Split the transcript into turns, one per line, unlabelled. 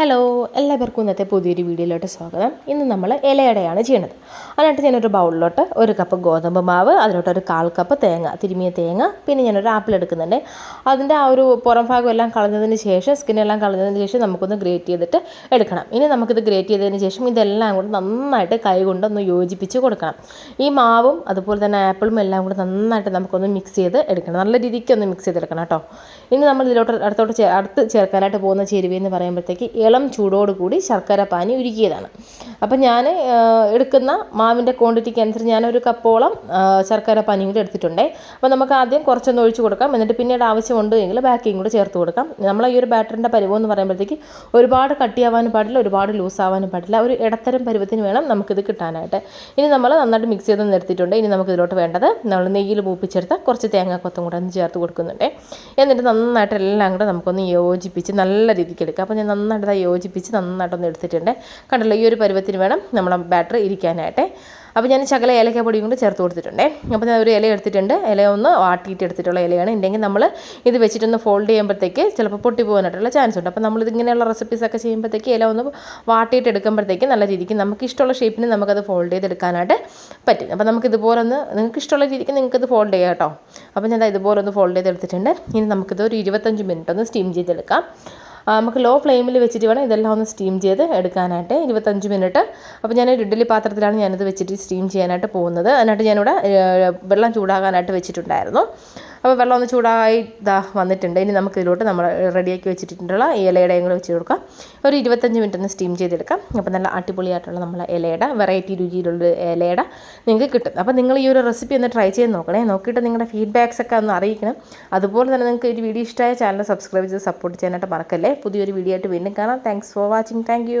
Hello എല്ലാവർക്കും ഇന്നത്തെ പുതിയൊരു വീഡിയോയിലോട്ട് സ്വാഗതം. ഇന്ന് നമ്മൾ ഇലയടയാണ് ചെയ്യണത്. അതിനായിട്ട് ഞാനൊരു ബൗളിലോട്ട് ഒരു കപ്പ് ഗോതമ്പ് മാവ് അതിലോട്ട് ഒരു കാൽ കപ്പ് തേങ്ങ തിരുമിയ തേങ്ങ പിന്നെ ഞാനൊരു ആപ്പിൾ എടുക്കുന്നുണ്ട്. അതിന്റെ ആ ഒരു പുറം ഭാഗം എല്ലാം കളഞ്ഞതിന് ശേഷം സ്കിന്നെല്ലാം കളഞ്ഞതിന് ശേഷം നമുക്കൊന്ന് ഗ്രേറ്റ് ചെയ്തിട്ട് എടുക്കണം. ഇനി നമുക്കിത് ഗ്രേറ്റ് ചെയ്തതിന് ശേഷം ഇതെല്ലാം കൂടി നന്നായിട്ട് കൈ കൊണ്ടൊന്ന് യോജിപ്പിച്ച് കൊടുക്കണം. ഈ മാവും അതുപോലെ തന്നെ ആപ്പിളും എല്ലാം കൂടി നന്നായിട്ട് നമുക്കൊന്ന് മിക്സ് ചെയ്ത് എടുക്കണം. നല്ല രീതിക്ക് ഒന്ന് മിക്സ് ചെയ്തെടുക്കണം കേട്ടോ. ഇനി നമ്മൾ ഇതിലോട്ട് അടുത്തോട്ട് അടുത്ത് ചേർക്കാനായിട്ട് പോകുന്ന ചേരുവ എന്ന് പറയുമ്പോഴത്തേക്ക് ഇളം ചൂടോട് കൂടി ശർക്കര പാനി ഉരുക്കിയതാണ്. അപ്പം ഞാൻ എടുക്കുന്ന മാവിന്റെ ക്വാണ്ടിറ്റിക്ക് അനുസരിച്ച് ഞാനൊരു കപ്പോളം ശർക്കര പാനിയും കൂടി എടുത്തിട്ടുണ്ടേ. അപ്പോൾ നമുക്ക് ആദ്യം കുറച്ചൊന്ന് ഒഴിച്ച് കൊടുക്കാം. എന്നിട്ട് പിന്നീട് ആവശ്യമുണ്ട് എങ്കിൽ ബാക്കിയും കൂടി ചേർത്ത് കൊടുക്കാം. നമ്മൾ ഈ ഒരു ബാറ്ററിന്റെ പരുവം എന്ന് പറയുമ്പോഴത്തേക്ക് ഒരുപാട് കട്ടിയാവാനും പാടില്ല ഒരുപാട് ലൂസ് ആവാനും പാടില്ല. ഒരു ഇടത്തരം പരുവത്തിന് വേണം നമുക്കിത് കിട്ടാനായിട്ട്. ഇനി നമ്മൾ നന്നായിട്ട് മിക്സ് ചെയ്ത് നിർത്തിയിട്ടുണ്ട്. ഇനി നമുക്ക് ഇതിലോട്ട് വേണ്ടത് നമ്മൾ നെയ്യിൽ മൂപ്പിച്ചെടുത്ത കുറച്ച് തേങ്ങാക്കൊത്തും കൂടെ ഒന്ന് ചേർത്ത് കൊടുക്കുന്നുണ്ട്. എന്നിട്ട് നന്നായിട്ട് എല്ലാം കൂടെ നമുക്കൊന്ന് യോജിപ്പിച്ച് നല്ല രീതിക്ക് എടുക്കാം. അപ്പോൾ ഞാൻ നന്നായിട്ട് യോജിപ്പിച്ച് നന്നായിട്ടൊന്ന് എടുത്തിട്ടുണ്ട്. കണ്ടല്ലോ ഈ ഒരു പരുവത്തിന് വേണം നമ്മളെ ബാറ്ററി ഇരിക്കാനായിട്ട്. അപ്പോൾ ഞാൻ ശകല പൊടിയും കൊണ്ട് ചേർത്ത് കൊടുത്തിട്ടുണ്ടേ. അപ്പോൾ ഞാൻ ഒരു ഇല എടുത്തിട്ടുണ്ട്. ഇല ഒന്ന് വാട്ടിയിട്ട് എടുത്തിട്ടുള്ള ഇലയാണ്. ഉണ്ടെങ്കിൽ നമ്മൾ ഇത് വെച്ചിട്ടൊന്ന് ഫോൾഡ് ചെയ്യുമ്പോഴത്തേക്ക് ചിലപ്പോൾ പൊട്ടി പോകാനായിട്ടുള്ള ചാൻസ് ഉണ്ട് അപ്പോൾ നമ്മളിതിങ്ങനെയുള്ള റെസിപ്പീസൊക്കെ ചെയ്യുമ്പോഴത്തേക്ക് ഇല ഒന്ന് വാട്ടിയിട്ട് എടുക്കുമ്പോഴത്തേക്ക് നല്ല രീതിക്ക് നമുക്ക് ഇഷ്ടമുള്ള ഷേപ്പിന് നമുക്കത് ഫോൾഡ് ചെയ്തെടുക്കാനായിട്ട് പറ്റും. അപ്പോൾ നമുക്ക് ഇതുപോലെ ഒന്ന് നിങ്ങൾക്ക് ഇഷ്ടമുള്ള രീതിക്ക് നിങ്ങൾക്കത് ഫോൾഡ് ചെയ്യാം കേട്ടോ. അപ്പോൾ ഞാൻ ഇതുപോലെ ഒന്ന് ഫോൾഡ് ചെയ്തെടുത്തിട്ടുണ്ട്. ഇനി നമുക്കിത് ഒരു ഇരുപത്തഞ്ച് മിനിറ്റ് ഒന്ന് സ്റ്റീം ചെയ്തെടുക്കാം. നമുക്ക് ലോ ഫ്ലെയിമിൽ വെച്ചിട്ട് വേണം ഇതെല്ലാം ഒന്ന് സ്റ്റീം ചെയ്ത് എടുക്കാനായിട്ട്. ഇരുപത്തഞ്ച് മിനിറ്റ്. അപ്പോൾ ഞാൻ ഇഡ്ഡലി പാത്രത്തിലാണ് ഞാനിത് വെച്ചിട്ട് സ്റ്റീം ചെയ്യാനായിട്ട് പോകുന്നത്. അതിനായിട്ട് ഞാനിവിടെ വെള്ളം ചൂടാകാനായിട്ട് വെച്ചിട്ടുണ്ടായിരുന്നു. അപ്പോൾ വെള്ളം ഒന്ന് ചൂടായി ഇതാ വന്നിട്ടുണ്ട്. ഇനി നമുക്ക് ഇതിലോട്ട് നമ്മൾ റെഡിയാക്കി വെച്ചിട്ടുള്ള ഇലയുടെയും കൂടെ വെച്ച് കൊടുക്കാം. ഒരു ഇരുപത്തഞ്ച് മിനിറ്റ് ഒന്ന് സ്റ്റീം ചെയ്തെടുക്കാം. അപ്പോൾ നല്ല അടിപൊളിയായിട്ടുള്ള നമ്മളെ ഇലയുടെ വെറൈറ്റി രുചിയിലുള്ള ഇലയുടെ നിങ്ങൾക്ക് കിട്ടും. അപ്പോൾ നിങ്ങൾ ഈ ഒരു റെസിപ്പി ഒന്ന് ട്രൈ ചെയ്ത് നോക്കണേ. നോക്കിയിട്ട് നിങ്ങളുടെ ഫീഡ്ബാക്സ് ഒക്കെ ഒന്ന് അറിയിക്കണം. അതുപോലെ തന്നെ നിങ്ങൾക്ക് ഒരു വീഡിയോ ഇഷ്ടമായ ചാനൽ സബ്സ്ക്രൈബ് ചെയ്ത് സപ്പോർട്ട് ചെയ്യാനായിട്ട് മറക്കല്ലേ. പുതിയൊരു വീഡിയോ ആയിട്ട് വീണ്ടും കാണാം. Thanks for watching thank